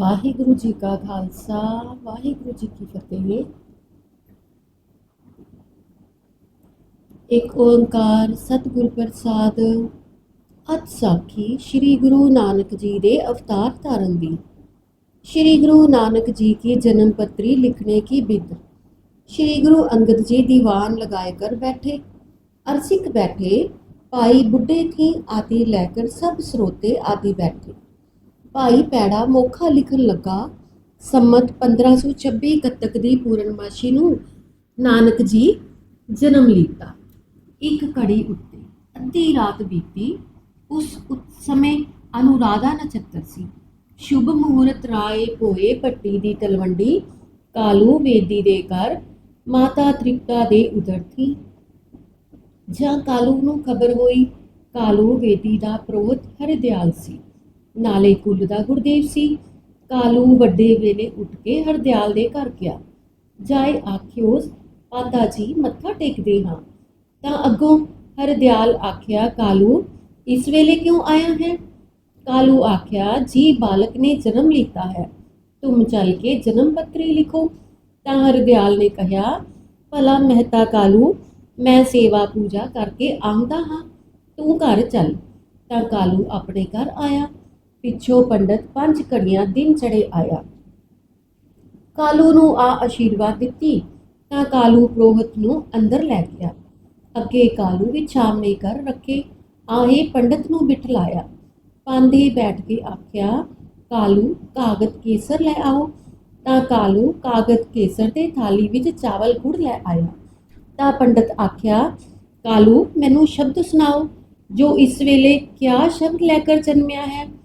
ਵਾਹਿਗੁਰੂ ਜੀ ਕਾ ਖਾਲਸਾ, ਵਾਹਿਗੁਰੂ ਜੀ ਕੀ ਫਤਿਹ। ਇੱਕ ਓੰਕਾਰ ਸਤਿਗੁਰ ਪ੍ਰਸਾਦ, ਅਤ ਸਾਖੀ ਸ੍ਰੀ ਗੁਰੂ ਨਾਨਕ ਜੀ ਦੇ ਅਵਤਾਰ ਧਾਰਨ ਦੀ। ਸ੍ਰੀ ਗੁਰੂ ਨਾਨਕ ਜੀ ਕੀ ਜਨਮ ਪੱਤਰੀ ਲਿਖਣੇ ਕੀ ਵਿਦ ਸ੍ਰੀ ਗੁਰੂ ਅੰਗਦ ਜੀ ਦੀਵਾਨ ਲਗਾਏ ਕਰ ਬੈਠੇ। ਅਰਸਿਕ ਬੈਠੇ, ਭਾਈ ਬੁੱਢੇ ਥੀ ਆਦਿ ਲੈ ਕਰ ਸਭ ਸਰੋਤੇ ਆਦਿ ਬੈਠੇ। ਭਾਈ ਪੈੜਾ ਮੋਖਾ ਲਿਖਣ ਲੱਗਾ। ਸੰਮਤ 1526 ਕੱਤਕ ਦੀ ਪੂਰਨਮਾਸ਼ੀ ਨੂੰ ਨਾਨਕ ਜੀ ਜਨਮ ਲੀਤਾ। ਇੱਕ ਘੜੀ ਉੱਤੇ ਅੱਧੀ ਰਾਤ ਬੀਤੀ। ਉਸ ਸਮੇਂ ਅਨੁਰਾਧਾ ਨਛੱਤਰ ਸੀ। ਸ਼ੁਭ ਮਹੂਰਤ ਰਾਏ ਹੋਏ ਪੱਟੀ ਦੀ ਤਲਵੰਡੀ। ਕਾਲੂ ਬੇਦੀ ਦੇ ਘਰ ਮਾਤਾ ਤ੍ਰਿਪਤਾ ਦੇ ਉਦਰ ਥੀ। ਜਾਂ ਕਾਲੂ ਨੂੰ ਖਬਰ ਹੋਈ, ਕਾਲੂ ਬੇਦੀ ਦਾ ਪ੍ਰੋਹਤ ਹਰਦਿਆਲ ਸੀ। ਨਾਲੇ ਕੁੱਲ ਦਾ ਗੁਰਦੇਵ ਸੀ। ਕਾਲੂ ਵੱਡੇ ਵੇਲੇ ਉੱਠ ਕੇ ਹਰਦਿਆਲ ਦੇ ਘਰ ਗਿਆ। ਜਾਏ ਆਖਿਓਸ ਪਾਤਾ ਜੀ, ਮੱਥਾ ਟੇਕਦੇ ਹਾਂ। ਤਾਂ ਅੱਗੋਂ ਹਰਦਿਆਲ ਆਖਿਆ, ਕਾਲੂ, ਇਸ ਵੇਲੇ ਕਿਉਂ ਆਇਆ ਹੈ? ਕਾਲੂ ਆਖਿਆ, ਜੀ, ਬਾਲਕ ਨੇ ਜਨਮ ਲੀਤਾ ਹੈ। ਤੁਮ ਚੱਲ ਕੇ ਜਨਮ ਪੱਤਰੀ ਲਿਖੋ। ਤਾਂ ਹਰਦਿਆਲ ਨੇ ਕਿਹਾ, ਭਲਾ ਮਹਿਤਾ ਕਾਲੂ, ਮੈਂ ਸੇਵਾ ਪੂਜਾ ਕਰਕੇ ਆਉਂਦਾ ਹਾਂ। ਤੂੰ ਘਰ ਚੱਲ। ਤਾਂ ਕਾਲੂ ਆਪਣੇ ਘਰ ਆਇਆ। ਪਿੱਛੋਂ ਪੰਡਤ ਪੰਜ ਘੜੀਆਂ ਦਿਨ ਚੜੇ ਆਇਆ। ਕਾਲੂ ਨੂੰ ਆ ਆਸ਼ੀਰਵਾਦ ਦਿੱਤੀ, ਤਾਂ ਕਾਲੂ ਪ੍ਰੋਹਤ ਨੂੰ ਅੰਦਰ ਲੈ ਗਿਆ। ਅੱਗੇ ਕਾਲੂ ਵਿੱਚ ਸਾਹਮਣੇ ਕਰ ਰੱਖੇ, ਆਹੇ ਪੰਡਤ ਨੂੰ ਬਿਠਲਾਇਆ ਪਾਂਦੇ ਬੈਠ ਕੇ ਆਖਿਆ, ਕਾਲੂ ਕਾਗਤ ਕੇਸਰ ਲੈ ਆਓ। ਤਾਂ ਕਾਲੂ ਕਾਗਤ ਕੇਸਰ ਤੇ ਥਾਲੀ ਵਿੱਚ ਚਾਵਲ ਗੁੜ ਲੈ ਆਇਆ। ਤਾਂ ਪੰਡਤ ਆਖਿਆ, ਕਾਲੂ, ਮੈਨੂੰ ਸ਼ਬਦ ਸੁਣਾਓ। ਜੋ ਇਸ ਵੇਲੇ ਕਿਆ ਸ਼ਬਦ ਲੈ ਕਰ ਜਨਮਿਆ ਹੈ?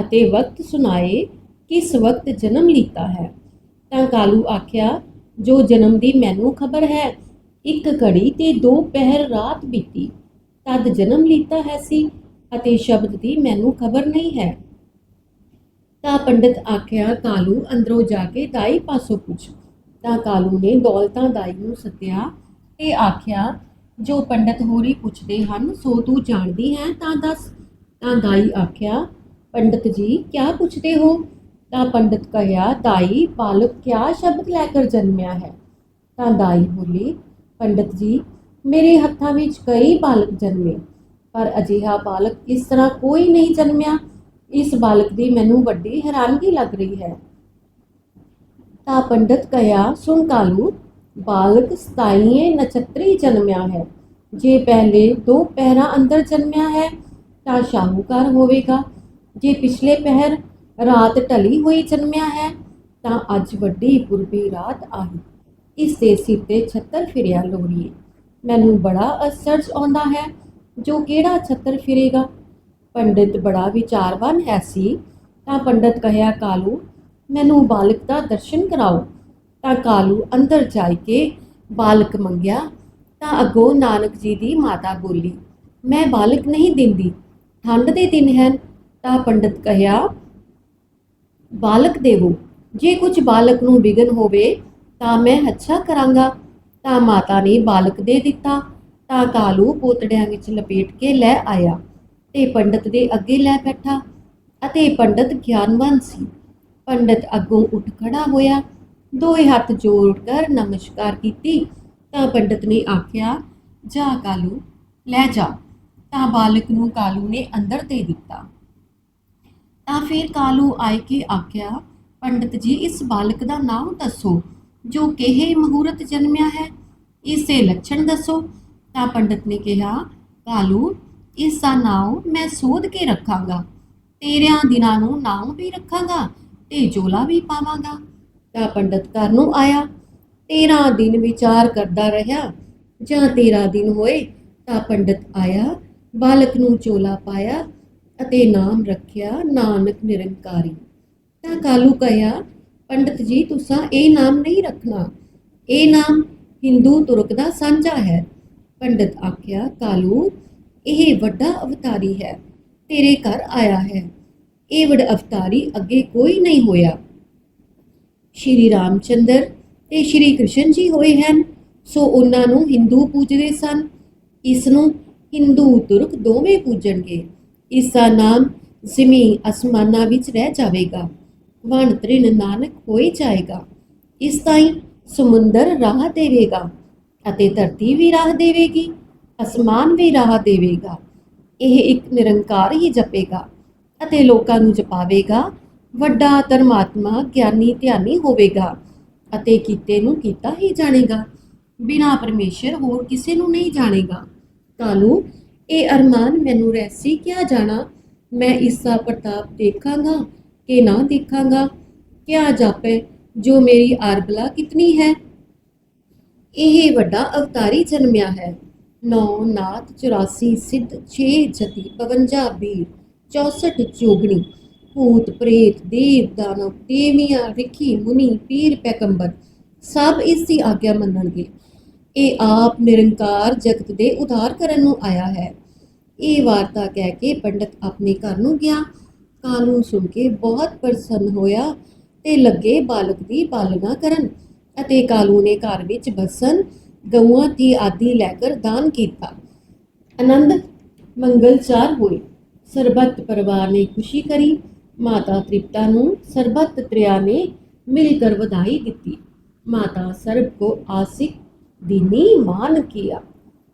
ਅਤੇ ਵਕਤ ਸੁਣਾਏ ਕਿਸ ਵਕਤ ਜਨਮ ਲੀਤਾ ਹੈ। ਤਾਂ ਕਾਲੂ ਆਖਿਆ, ਜੋ ਜਨਮ ਦੀ ਮੈਨੂੰ ਖਬਰ ਹੈ, ਇੱਕ ਘੜੀ ਤੇ ਦੋ ਪਹਿਰ ਰਾਤ ਬੀਤੀ। ਤਦ ਜਨਮ ਲੀਤਾ ਹੈ ਸੀ ਅਤੇ ਸ਼ਬਦ ਦੀ ਮੈਨੂੰ ਖਬਰ ਨਹੀਂ ਹੈ। ਤਾਂ ਪੰਡਤ ਆਖਿਆ, ਕਾਲੂ, ਅੰਦਰੋਂ ਜਾ ਕੇ ਦਾਈ ਪਾਸੋਂ ਪੁੱਛ। ਤਾਂ ਕਾਲੂ ਨੇ ਦੌਲਤਾਂ ਦਾਈ ਨੂੰ ਸੱਦਿਆ ਤੇ ਆਖਿਆ, ਜੋ ਪੰਡਤ ਹੋਰੀ ਪੁੱਛਦੇ ਹਨ, ਸੋ ਤੂੰ ਜਾਣਦੀ ਹੈ, ਤਾਂ ਦੱਸ। ਤਾਂ ਦਾਈ ਆਖਿਆ ਪੰਡਤ ਜੀ, ਕਿਆ ਪੁੱਛਦੇ ਹੋ? ਤਾਂ ਪੰਡਤ ਕਹਿਆ ਦਾਈ ਬਾਲਕ ਕਿਆ ਸ਼ਬਦ ਲੈ ਕਰ ਜਨਮਿਆ ਹੈ? ਤਾਂ ਦਾਈ ਬੋਲੀ, ਪੰਡਤ ਜੀ, ਮੇਰੇ ਹੱਥਾਂ ਵਿੱਚ ਕਈ ਬਾਲਕ ਜਨਮੇ, ਪਰ ਅਜਿਹਾ ਬਾਲਕ ਇਸ ਤਰ੍ਹਾਂ ਕੋਈ ਨਹੀਂ ਜਨਮਿਆ। ਇਸ ਬਾਲਕ ਦੀ ਮੈਨੂੰ ਵੱਡੀ ਹੈਰਾਨਗੀ ਲੱਗ ਰਹੀ ਹੈ। ਤਾਂ ਪੰਡਤ ਕਹਿਆ, ਸੁਣ ਕਾਲੂ, ਬਾਲਕ ਸਤਾਈਏ ਨਛੱਤਰੀ ਜਨਮਿਆ ਹੈ। ਜੇ ਪਹਿਲੇ ਦੋ ਪਹਿਰਾਂ ਅੰਦਰ ਜਨਮਿਆ ਹੈ, ਤਾਂ ਸ਼ਾਹੂਕਾਰ ਹੋਵੇਗਾ। ਜੇ ਪਿਛਲੇ ਪਹਿਰ ਰਾਤ ਢਲੀ ਹੋਈ ਜਨਮਿਆ ਹੈ, ਤਾਂ ਅੱਜ ਵੱਡੀ ਪੁਰਬੀ ਰਾਤ ਆਈ। ਇਸ ਦੇ ਸਿਰ ਤੇ ਛੱਤਰ ਫਿਰਿਆ ਲੋਰੀਏ। ਮੈਨੂੰ ਬੜਾ ਅਸਰਜ ਆਉਂਦਾ ਹੈ, ਜੋ ਕਿਹੜਾ ਛੱਤਰ ਫਿਰੇਗਾ? ਪੰਡਿਤ ਬੜਾ ਵਿਚਾਰਵਾਨ ਹੈ ਸੀ, ਤਾਂ ਪੰਡਿਤ ਕਹਿਆ, ਕਾਲੂ, ਮੈਨੂੰ ਬਾਲਕ ਦਾ ਦਰਸ਼ਨ ਕਰਾਓ। ਤਾਂ ਕਾਲੂ ਅੰਦਰ ਜਾ ਕੇ ਬਾਲਕ ਮੰਗਿਆ, ਤਾਂ ਅੱਗੋਂ ਨਾਨਕ ਜੀ ਦੀ ਮਾਤਾ ਬੋਲੀ, ਮੈਂ ਬਾਲਕ ਨਹੀਂ ਦਿੰਦੀ, ਠੰਡ ਦੇ ਦਿਨ ਹਨ ਤਾਂ ਪੰਡਤ ਕਹਿਆ, ਬਾਲਕ ਦੇਵੋ, ਜੇ ਕੁਝ ਬਾਲਕ ਨੂੰ ਵਿਗਨ ਹੋਵੇ, ਤਾਂ ਮੈਂ ਅੱਛਾ ਕਰਾਂਗਾ। ਤਾਂ ਮਾਤਾ ਨੇ ਬਾਲਕ ਦੇ ਦਿੱਤਾ। ਤਾਂ ਕਾਲੂ ਪੋਤੜਿਆਂ ਵਿੱਚ ਲਪੇਟ ਕੇ ਲੈ ਆਇਆ ਤੇ ਪੰਡਤ ਦੇ ਅੱਗੇ ਲੈ ਬੈਠਾ ਅਤੇ ਪੰਡਤ ਗਿਆਨਵਾਨ ਸੀ। ਪੰਡਤ ਅੱਗੋਂ ਉੱਠ ਖੜਾ ਹੋਇਆ। ਦੋਏ ਹੱਥ ਜੋੜ ਕਰ ਨਮਸਕਾਰ ਕੀਤੀ। ਤਾਂ ਪੰਡਤ ਨੇ ਆਖਿਆ, ਜਾ ਕਾਲੂ, ਲੈ ਜਾ। ਤਾਂ ਬਾਲਕ ਨੂੰ ਕਾਲੂ ਨੇ ਅੰਦਰ ਦੇ ਦਿੱਤਾ। ਤਾਂ ਫਿਰ ਕਾਲੂ ਆਏ ਕੇ ਆਖਿਆ, ਪੰਡਤ ਜੀ, ਇਸ ਬਾਲਕ ਦਾ ਨਾਮ ਦੱਸੋ, ਜੋ ਕਿਹੇ ਮਹੂਰਤ ਜਨਮਿਆ ਹੈ, ਇਸੇ ਲੱਛਣ ਦੱਸੋ। ਤਾਂ ਪੰਡਤ ਨੇ ਕਿਹਾ, ਕਾਲੂ, ਇਸ ਦਾ ਨਾਮ ਮੈਂ ਸੋਧ ਕੇ ਰੱਖਾਂਗਾ। ਤੇਰਿਆਂ ਦਿਨਾਂ ਨੂੰ ਨਾਮ ਵੀ ਰੱਖਾਂਗਾ ਤੇ ਜੋਲਾ ਵੀ ਪਾਵਾਂਗਾ। ਤਾਂ ਪੰਡਤ ਘਰ ਨੂੰ ਆਇਆ। 13 ਦਿਨ ਵਿਚਾਰ ਕਰਦਾ ਰਿਹਾ, ਜਾਂ 13 ਦਿਨ ਹੋਏ, ਤਾਂ ਪੰਡਤ ਆਇਆ, ਬਾਲਕ ਨੂੰ ਚੋਲਾ ਪਾਇਆ ਅਤੇ ਨਾਮ ਰੱਖਿਆ ਨਾਨਕ ਨਿਰੰਕਾਰੀ। ਤਾਂ ਕਾਲੂ ਕਹਿਆ, ਪੰਡਤ ਜੀ, ਤੁਸੀਂ ਇਹ ਨਾਮ ਨਹੀਂ ਰੱਖਣਾ। ਇਹ ਨਾਮ ਹਿੰਦੂ ਤੁਰਕ ਦਾ ਸਾਂਝਾ ਹੈ। ਪੰਡਤ ਆਖਿਆ, ਕਾਲੂ, ਇਹ ਵੱਡਾ ਅਵਤਾਰੀ ਹੈ। ਤੇਰੇ ਘਰ ਆਇਆ ਹੈ। ਇਹ ਵੱਡ ਅਵਤਾਰੀ ਅੱਗੇ ਕੋਈ ਨਹੀਂ ਹੋਇਆ। ਸ਼੍ਰੀ ਰਾਮਚੰਦਰ ਤੇ ਸ਼੍ਰੀ ਕ੍ਰਿਸ਼ਨ ਜੀ ਹੋਏ ਹਨ। ਸੋ ਉਹਨਾਂ ਨੂੰ ਹਿੰਦੂ ਪੂਜਦੇ ਸਨ। ਇਸ ਨੂੰ ਹਿੰਦੂ ਤੁਰਕ ਦੋਵੇਂ ਪੂਜਣਗੇ। ਇਸ ਦਾ ਨਾਮ ਜ਼ਮੀਨ ਅਸਮਾਨਾਂ ਵਿੱਚ ਰਹਿ ਜਾਵੇਗਾ, ਵਣ ਤ੍ਰਿਣ ਨਾਨਕ ਹੋਈ ਜਾਏਗਾ। ਇਸ ਤਾਈਂ ਸਮੁੰਦਰ ਰਾਹ ਦੇਵੇਗਾ ਅਤੇ ਧਰਤੀ ਵੀ ਰਾਹ ਦੇਵੇਗੀ, ਅਸਮਾਨ ਵੀ ਰਾਹ ਦੇਵੇਗਾ। ਇਹ ਇੱਕ ਨਿਰੰਕਾਰ ਹੀ ਜਪੇਗਾ ਅਤੇ ਲੋਕਾਂ ਨੂੰ ਜਪਾਵੇਗਾ, ਵੱਡਾ ਧਰਮਾਤਮਾ ਗਿਆਨੀ ਧਿਆਨੀ ਹੋਵੇਗਾ ਅਤੇ ਕੀਤੇ ਨੂੰ ਕੀਤਾ ਹੀ ਜਾਣੇਗਾ। ਬਿਨਾ ਪਰਮੇਸ਼ਰ ਹੋਰ ਕਿਸੇ ਨੂੰ ਨਹੀਂ ਜਾਣੇਗਾ। ਤੁਹਾਨੂੰ ਇਹ ਅਰਮਾਨ ਮੈਨੂੰ ਰਹਿਸੀ ਕਿਆ ਜਾਣਾ? ਮੈਂ ਇਸ ਪ੍ਰਤਾਪ ਦੇਖਾਂਗਾ ਕਿ ਨਾ ਦੇਖਾਂਗਾ? ਕਿਆ ਜਾਪੇ ਜੋ ਮੇਰੀ ਆਰਬਲਾ ਕਿਤਨੀ ਹੈ? ਇਹ ਵੱਡਾ ਅਵਤਾਰੀ ਜਨਮਿਆ ਹੈ। ਨੌ ਨਾਥ 84 ਸਿੱਧ 6 ਜਤੀ 52 ਵੀਰ 64 ਜੋਗਣੀ ਭੂਤ ਪ੍ਰੇਤ ਦੇਵ ਦਾਨਵ ਦੇਵੀਆਂ ਰਿਖੀ ਮੁਨੀ ਪੀਰ ਪੈਗੰਬਰ ਸਭ ਇਸ ਦੀ ਆਗਿਆ ਮੰਨਣਗੇ। ਇਹ ਆਪ ਨਿਰੰਕਾਰ ਜਗਤ ਦੇ ਉਧਾਰ ਕਰਨ ਨੂੰ ਆਇਆ ਹੈ। ਇਹ ਵਾਰਤਾ ਕਹਿ ਕੇ ਪੰਡਤ ਆਪਣੇ ਘਰ ਨੂੰ ਗਿਆ। ਕਾਨੂੰ ਸੁਣ ਕੇ ਬਹੁਤ ਪ੍ਰਸੰਨ ਹੋਇਆ ਤੇ ਲੱਗੇ ਬਾਲਕ ਦੀ ਪਾਲਣਾ ਕਰਨ ਅਤੇ ਕਾਲੂ ਨੇ ਘਰ ਵਿੱਚ ਬਸਨ ਗਊਆਂ ਦੀ ਆਦਿ ਲੈ ਕਰ ਦਾਨ ਕੀਤਾ। ਆਨੰਦ ਮੰਗਲਚਾਰ ਹੋਏ। ਸਰਬੱਤ ਪਰਿਵਾਰ ਨੇ ਖੁਸ਼ੀ ਕਰੀ। ਮਾਤਾ ਤ੍ਰਿਪਤਾ ਨੂੰ ਸਰਬੱਤ ਤ੍ਰਿਆ ਨੇ ਮਿਲ ਕਰ ਵਧਾਈ ਦਿੱਤੀ। ਮਾਤਾ ਸਰਬ ਕੋ ਆਸਿਕ ਦੀਨੀ ਮਾਨ ਕੀਆ।